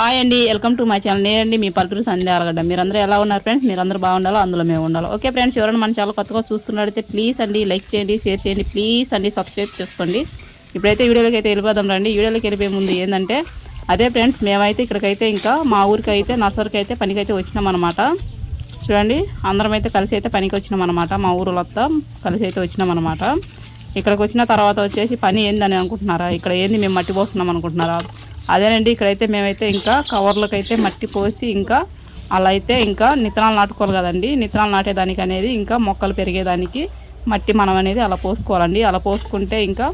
Hi అండి welcome to my channel. నేనండి మీ పల్లెటూరు సంధ్య అలగడ్డ మీరందరూ ఎలా ఉన్నారు ఫ్రెండ్స్? మీరందరూ బాగుండాలో? అందులో మేము ఉండాలి? ఓకే ఫ్రెండ్స్ ఎవరైనా మన ఛానల్ కొత్తగా చూస్తున్నట్టయితే ప్లీజ్ అండి లైక్ చేయండి షేర్ చేయండి ప్లీజ్ అండి సబ్స్క్రైబ్ చేసుకోండి. ఇప్పుడైతే వీడియోలోకి అయితే వెళ్ళిపోదాం రండి. వీడియోలోకి వెళ్ళిపోయే ముందు ఏంటంటే అదే ఫ్రెండ్స్ మేమైతే ఇక్కడికైతే ఇంకా మా ఊరికి అయితే నర్సరీకి అయితే పనికి అయితే వచ్చినాం అనమాట చూడండి అందరం అయితే కలిసి అయితే పనికి వచ్చినాం అనమాట మా ఊరులంతా కలిసి అయితే వచ్చినాం అనమాట ఇక్కడికి వచ్చిన తర్వాత వచ్చేసి పని ఏందని అనుకుంటున్నారా? ఇక్కడ ఏంది మేము మట్టి పోస్తున్నాం అనుకుంటున్నారా అదేనండి ఇక్కడైతే మేమైతే ఇంకా కవర్లకు అయితే మట్టి పోసి ఇంకా అలా అయితే ఇంకా నిత్తనాలు నాటుకోవాలి కదండి. నితనాలు నాటేదానికి అనేది ఇంకా మొక్కలు పెరిగేదానికి మట్టి మనం అనేది అలా పోసుకోవాలండి. అలా పోసుకుంటే ఇంకా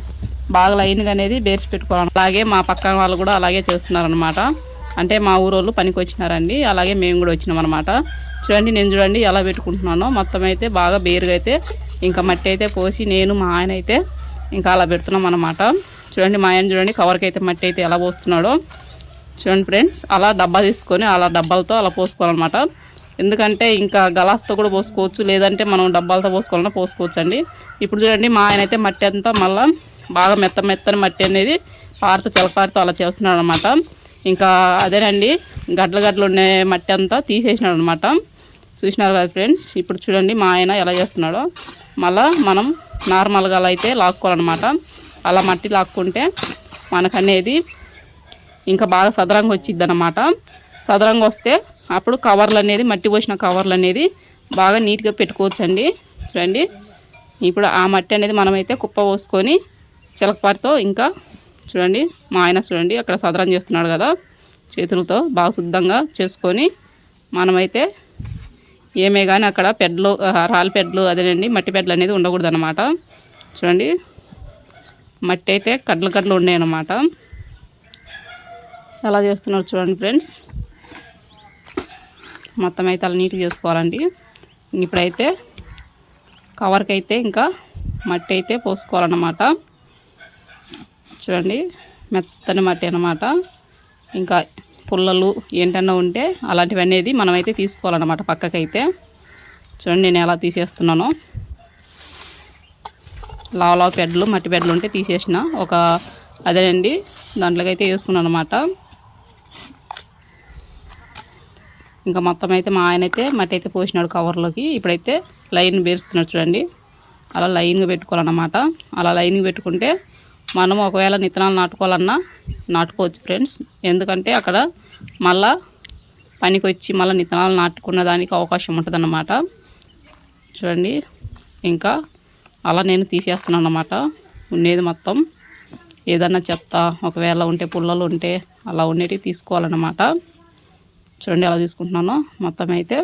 బాగా లైన్గా అనేది బేర్చి పెట్టుకోవాలి. అలాగే మా పక్కన వాళ్ళు కూడా అలాగే చేస్తున్నారనమాట అంటే మా ఊరోళ్ళు పనికి వచ్చినారండి. అలాగే మేము కూడా వచ్చినాం అనమాట చూడండి నేను చూడండి ఎలా పెట్టుకుంటున్నానో. మొత్తం అయితే బాగా బేరుగా అయితే ఇంకా మట్టి అయితే పోసి నేను మా ఆయన అయితే ఇంకా అలా పెడుతున్నాం అనమాట చూడండి మా ఆయన చూడండి కవర్కి అయితే మట్టి అయితే ఎలా పోస్తున్నాడో. చూడండి ఫ్రెండ్స్ అలా డబ్బా తీసుకొని అలా డబ్బాలతో అలా పోసుకోవాలన్నమాట. ఎందుకంటే ఇంకా గలాస్తో కూడా పోసుకోవచ్చు లేదంటే మనం డబ్బాలతో పోసుకోవాలన్నా పోసుకోవచ్చు అండి ఇప్పుడు చూడండి మా ఆయన అయితే మట్టి అంతా మళ్ళీ బాగా మెత్త మెత్తని మట్టి అనేది పారతో చిలపారితో అలా చేస్తున్నాడు అనమాట ఇంకా అదేనండి గడ్డలు గడ్డలు ఉండే మట్టి అంతా తీసేసినాడు అనమాట చూసినారు కదా ఫ్రెండ్స్ ఇప్పుడు చూడండి మా ఆయన ఎలా చేస్తున్నాడో. మళ్ళీ మనం నార్మల్గా అలా అయితే లాక్కోవాలన్నమాట. అలా మట్టి లాక్కుంటే మనకనేది ఇంకా బాగా సదరంగా వచ్చిద్ది అనమాట సదరంగా వస్తే అప్పుడు కవర్లు అనేది మట్టి పోసిన కవర్లు అనేది బాగా నీట్గా పెట్టుకోవచ్చండి. చూడండి. ఇప్పుడు ఆ మట్టి అనేది మనమైతే కుప్ప పోసుకొని చిలకపారితో ఇంకా చూడండి మా ఆయన చూడండి అక్కడ సదరం చేస్తున్నాడు కదా. చేతులతో బాగా శుద్ధంగా చేసుకొని మనమైతే ఏమే కానీ అక్కడ పెడ్లు రాళ్ళ పెడ్లు అదేనండి మట్టి పెడ్లు అనేది ఉండకూడదు చూడండి. మట్టి అయితే కడ్లు కడ్లు ఉన్నాయి అన్నమాట ఎలా చేస్తున్నారు చూడండి ఫ్రెండ్స్. మొత్తం అయితే అలా నీట్గా చేసుకోవాలండి. ఇప్పుడైతే కవర్కి అయితే ఇంకా మట్టి అయితే పోసుకోవాలన్నమాట. చూడండి మెత్తని మట్టి అన్నమాట. ఇంకా పుల్లలు ఏంటన్నా ఉంటే అలాంటివి అనేది మనమైతే తీసుకోవాలన్నమాట పక్కకైతే. చూడండి నేను ఎలా తీసేస్తున్నానో. లావ లావ పెడ్లు మట్టి పెడ్లు ఉంటే తీసేసిన. ఒక అదేనండి దాంట్లోకి అయితే వేసుకున్నాను అనమాట ఇంకా మొత్తం అయితే మా ఆయన అయితే మట్టి అయితే పోసినాడు కవర్లోకి. ఇప్పుడైతే లైన్ బేరుస్తున్నాడు చూడండి. అలా లైన్గా పెట్టుకోవాలన్నమాట. అలా లైన్గా పెట్టుకుంటే మనం ఒకవేళ నిత్తనాలు నాటుకోవాలన్నా నాటుకోవచ్చు ఫ్రెండ్స్. ఎందుకంటే అక్కడ మళ్ళా పనికి వచ్చి మళ్ళీ నిత్తనాలు నాటుకున్న దానికి అవకాశం ఉంటుందన్నమాట. చూడండి. ఇంకా అలా నేను తీసేస్తున్నాను అనమాట ఉండేది మొత్తం. ఏదన్నా చెప్తా ఒకవేళ ఉంటే పుల్లలు ఉంటే అలా ఉండేటివి తీసుకోవాలన్నమాట. చూడండి అలా తీసుకుంటున్నాను. మొత్తం అయితే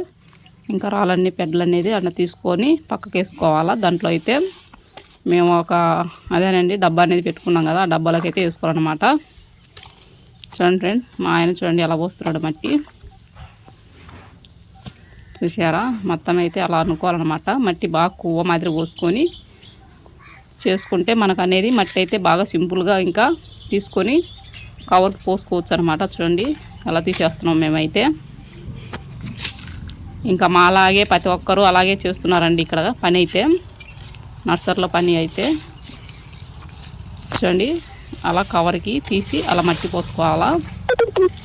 ఇంకా రాళ్ళన్నీ పెడ్లు అనేది అన్న తీసుకొని పక్కకి వేసుకోవాలా దాంట్లో అయితే మేము ఒక అదేనండి డబ్బా అనేది పెట్టుకున్నాం కదా ఆ డబ్బాలోకి అయితే వేసుకోవాలన్నమాట. చూడండి ఫ్రెండ్స్ మా ఆయన చూడండి ఎలా పోస్తున్నాడు మట్టి. చూసారా మొత్తం అయితే అలా అనుకోవాలన్నమాట. మట్టి బాగా కువ్వ మాదిరి పోసుకొని చేసుకుంటే మనకు అనేది మట్టి అయితే బాగా సింపుల్గా ఇంకా తీసుకొని కవర్కి పోసుకోవచ్చు అనమాట చూడండి అలా తీసేస్తున్నాం మేమైతే. ఇంకా మా అలాగే ప్రతి ఒక్కరూ అలాగే చేస్తున్నారండి ఇక్కడ పని అయితే నర్సరీలో పని అయితే. చూడండి అలా కవర్కి తీసి అలా మట్టి పోసుకోవాలా.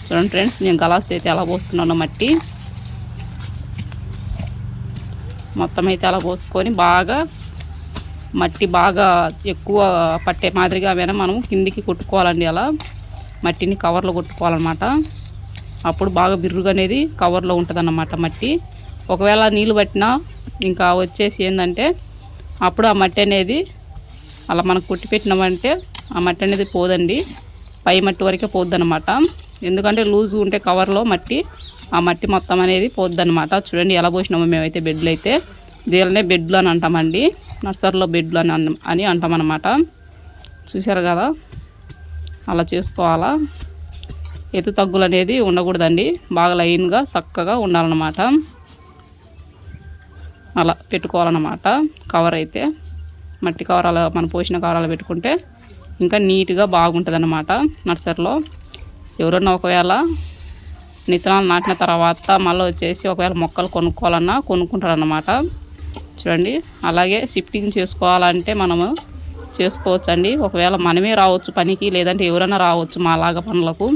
చూడండి ఫ్రెండ్స్ నేను గలాస్ అయితే అలా పోస్తున్నాను మట్టి. మొత్తం అయితే అలా పోసుకొని బాగా మట్టి బాగా ఎక్కువ పట్టే మాదిరిగా వేనా మనం కిందికి కొట్టుకోవాలండి అలా. మట్టిని కవర్లో కొట్టుకోవాలన్నమాట. అప్పుడు బాగా బిర్రుగా అనేది కవర్లో ఉంటుందన్నమాట మట్టి. ఒకవేళ నీళ్ళు పట్టినా ఇంకా వచ్చేసి ఏంటంటే అప్పుడు ఆ మట్టి అనేది అలా మనం కొట్టి పెట్టినామంటే ఆ మట్టి అనేది పోదండి. పై మట్టి వరకే పోద్దనమాట ఎందుకంటే లూజ్ ఉంటే కవర్లో మట్టి ఆ మట్టి మొత్తం అనేది పోద్దనమాట చూడండి ఎలా పోసినామో మేమైతే బెడ్లు అయితే దీనినే బెడ్లు అని అంటామండి. నర్సరీలో బెడ్లు అని అని అంటామన్నమాట. చూశారు కదా? అలా చేసుకోవాలా? ఎత్తు తగ్గులు అనేది ఉండకూడదండి. బాగా లైన్గా చక్కగా ఉండాలన్నమాట. అలా పెట్టుకోవాలన్నమాట. కవర్ అయితే మట్టి కవర్ అలా మనం పోసిన కవర్ అలా పెట్టుకుంటే ఇంకా నీట్గా బాగుంటుంది అన్నమాట నర్సరీలో. ఎవరన్నా ఒకవేళ నిత్తనాలు నాటిన తర్వాత మళ్ళీ వచ్చేసి ఒకవేళ మొక్కలు కొనుక్కోవాలన్నా కొనుక్కుంటారన్నమాట. చూడండి. అలాగే షిఫ్టింగ్ చేసుకోవాలంటే మనము చేసుకోవచ్చండి. ఒకవేళ మనమే రావచ్చు పనికి లేదంటే ఎవరైనా రావచ్చు మా లాగా పనులకు.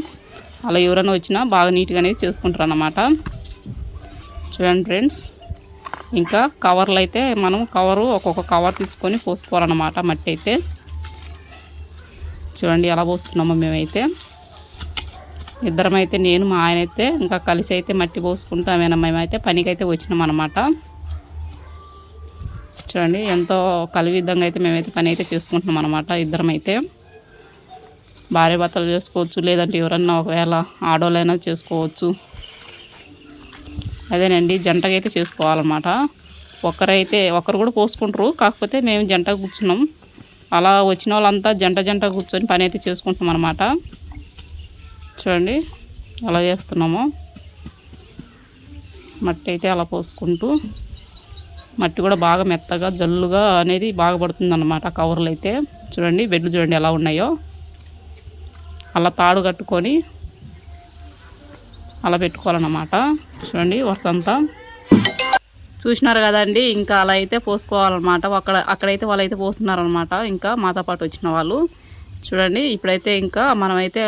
అలా ఎవరైనా వచ్చినా బాగా నీట్గా అనేది చేసుకుంటారు అన్నమాట చూడండి ఫ్రెండ్స్. ఇంకా కవర్లు అయితే మనం కవరు ఒక్కొక్క కవర్ తీసుకొని పోసుకోవాలన్నమాట మట్టి అయితే. చూడండి ఎలా పోస్తున్నామో మేమైతే. ఇద్దరం అయితే నేను మా ఆయన అయితే ఇంకా కలిసి అయితే మట్టి పోసుకుంటూ ఆమె మేమైతే పనికి అయితే వచ్చినాం అనమాట చూడండి ఎంతో కలివి విధంగా అయితే మేమైతే పని అయితే చేసుకుంటున్నాం అనమాట ఇద్దరం అయితే భార్య భర్తలు చేసుకోవచ్చు లేదంటే ఎవరన్నా ఒకవేళ ఆడోళ్ళైనా చేసుకోవచ్చు. అదేనండి జంటగా అయితే చేసుకోవాలన్నమాట. ఒకరైతే ఒకరు కూడా పోసుకుంటారు కాకపోతే మేము జంట కూర్చున్నాం. అలా వచ్చిన వాళ్ళంతా జంట జంట కూర్చొని పని అయితే చేసుకుంటున్నాం అనమాట చూడండి అలా చేస్తున్నాము. మట్టి అయితే అలా పోసుకుంటూ. మట్టి కూడా బాగా మెత్తగా జల్లుగా అనేది బాగా పడుతుంది అన్నమాట కవర్లు అయితే చూడండి బెడ్లు చూడండి ఎలా ఉన్నాయో. అలా తాడు కట్టుకొని అలా పెట్టుకోవాలన్నమాట. చూడండి వరుస అంతా. చూసినారు కదండి ఇంకా అలా అయితే పోసుకోవాలన్నమాట. అక్కడ అక్కడైతే వాళ్ళైతే పోస్తున్నారనమాట ఇంకా మాతో పాటు వచ్చిన వాళ్ళు. చూడండి ఇప్పుడైతే ఇంకా మనమైతే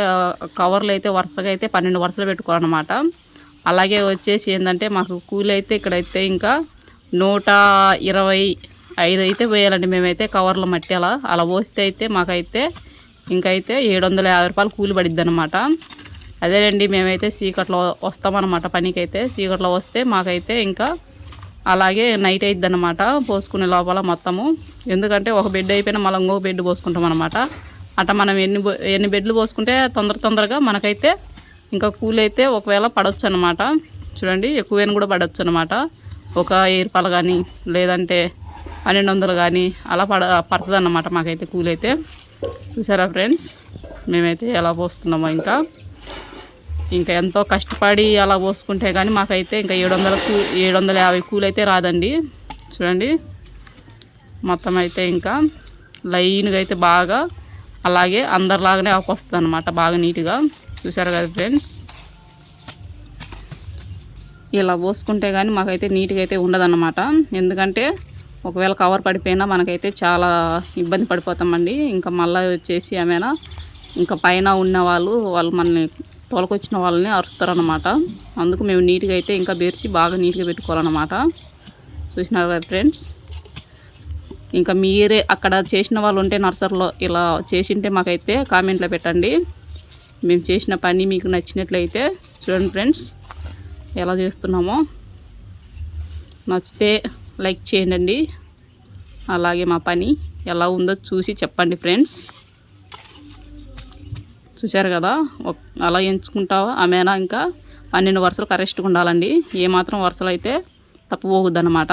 కవర్లు అయితే వరుసగా అయితే పన్నెండు వరుసలు పెట్టుకోవాలన్నమాట. అలాగే వచ్చేసి ఏంటంటే మాకు కూలి అయితే ఇక్కడైతే ఇంకా నూట ఇరవై ఐదు అయితే వేయాలండి మేమైతే కవర్ల మట్టి అలా అలా పోస్తే అయితే మాకైతే ఇంకైతే ఏడు వందల యాభై రూపాయలు కూలి పడిద్ది అనమాట అదేనండి మేమైతే చీకట్లో వస్తామన్నమాట పనికైతే. చీకట్లో వస్తే మాకైతే ఇంకా అలాగే నైట్ అయిద్ది అనమాట పోసుకునే లోపల మొత్తము. ఎందుకంటే ఒక బెడ్ అయిపోయినా మళ్ళీ ఇంకొక బెడ్ పోసుకుంటాం అనమాట అట్లా మనం ఎన్ని ఎన్ని బెడ్లు పోసుకుంటే తొందర తొందరగా మనకైతే ఇంకా కూలి అయితే ఒకవేళ పడవచ్చు అనమాట చూడండి ఎక్కువైనా కూడా పడవచ్చు అనమాట ఒక వెయ్యి రూపాయలు కానీ లేదంటే పన్నెండు వందలు కానీ అలా పడ పడుతుంది అన్నమాట మాకైతే కూలి అయితే. చూసారా ఫ్రెండ్స్? మేమైతే ఎలా పోస్తున్నామో ఇంకా. ఇంకా ఎంతో కష్టపడి అలా పోసుకుంటే కానీ మాకైతే ఇంకా ఏడు వందల కూ ఏడు వందల యాభై కూలి అయితే రాదండి. చూడండి. మొత్తం అయితే ఇంకా లైన్గా అయితే బాగా అలాగే అందరిలాగానే వస్తుంది అనమాట బాగా నీట్గా. చూసారు కదా ఫ్రెండ్స్? ఇలా పోసుకుంటే కానీ మాకైతే నీట్గా అయితే ఉండదన్నమాట. ఎందుకంటే ఒకవేళ కవర్ పడిపోయినా మనకైతే చాలా ఇబ్బంది పడిపోతామండి. ఇంకా మళ్ళీ వచ్చేసి ఏమైనా ఇంకా పైన ఉన్న వాళ్ళు వాళ్ళు మనల్ని తోలకొచ్చిన వాళ్ళని అరుస్తారనమాట అందుకు మేము నీట్గా అయితే ఇంకా బెరిచి బాగా నీట్గా పెట్టుకోవాలన్నమాట. చూసినారు కదా ఫ్రెండ్స్? ఇంకా మీరే అక్కడ చేసిన వాళ్ళు ఉంటే నర్సరీలో ఇలా చేసింటే మాకైతే కామెంట్లో పెట్టండి. మేము చేసిన పని మీకు నచ్చినట్లయితే చూడండి ఫ్రెండ్స్. ఎలా చేస్తున్నామో నచ్చితే లైక్ చేయండి. అలాగే మా పని ఎలా ఉందో చూసి చెప్పండి ఫ్రెండ్స్. చూశారు కదా? అలా ఎంచుకుంటావా? ఆమెనా ఇంకా? పన్నెండు వరుసలు కరెక్ట్గా ఉండాలండి. ఏమాత్రం వరుసలు అయితే తప్పుపోకూడదన్నమాట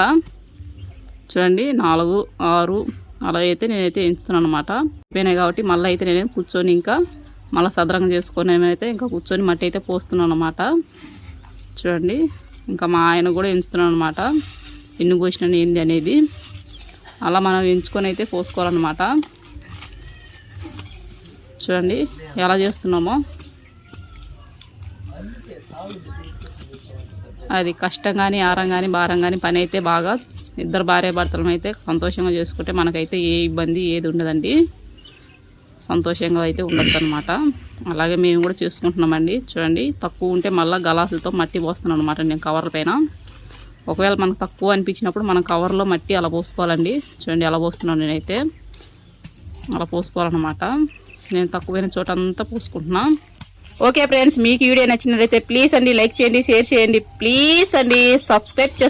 చూడండి నాలుగు ఆరు అలా అయితే నేనైతే ఎంచుతున్నాను అనమాట అయిపోయినాయి కాబట్టి మళ్ళీ అయితే నేను కూర్చొని ఇంకా మళ్ళీ సదరంగా చేసుకొని అయితే ఇంకా కూర్చొని మట్టి అయితే పోస్తున్నాను అనమాట చూడండి. ఇంకా మా ఆయన కూడా ఎంచుతున్నాను అనమాట ఎన్ని పోసిన ఏంది అనేది. అలా మనం ఎంచుకొని అయితే పోసుకోవాలన్నమాట. చూడండి ఎలా చేస్తున్నామో. అది కష్టం కానీ ఆరం కానీ భారం కానీ పని అయితే బాగా ఇద్దరు భార్య భర్తలను అయితే సంతోషంగా చేసుకుంటే మనకైతే ఏ ఇబ్బంది ఏది ఉండదండి. సంతోషంగా అయితే ఉండొచ్చు అనమాట అలాగే మేము కూడా చూసుకుంటున్నామండి. చూడండి తక్కువ ఉంటే మళ్ళీ గలాసులతో మట్టి పోస్తున్నాను అనమాట నేను కవర్ల పైన. ఒకవేళ మనకు తక్కువ అనిపించినప్పుడు మనం కవర్లో మట్టి అలా పోసుకోవాలండి. చూడండి అలా పోస్తున్నాను నేనైతే. అలా పోసుకోవాలన్నమాట. నేను తక్కువైన చోట అంతా పోసుకుంటున్నా. ఓకే ఫ్రెండ్స్ మీకు వీడియో నచ్చినట్లయితే ప్లీజ్ అండి లైక్ చేయండి షేర్ చేయండి. ప్లీజ్ అండి సబ్స్క్రైబ్ చేసి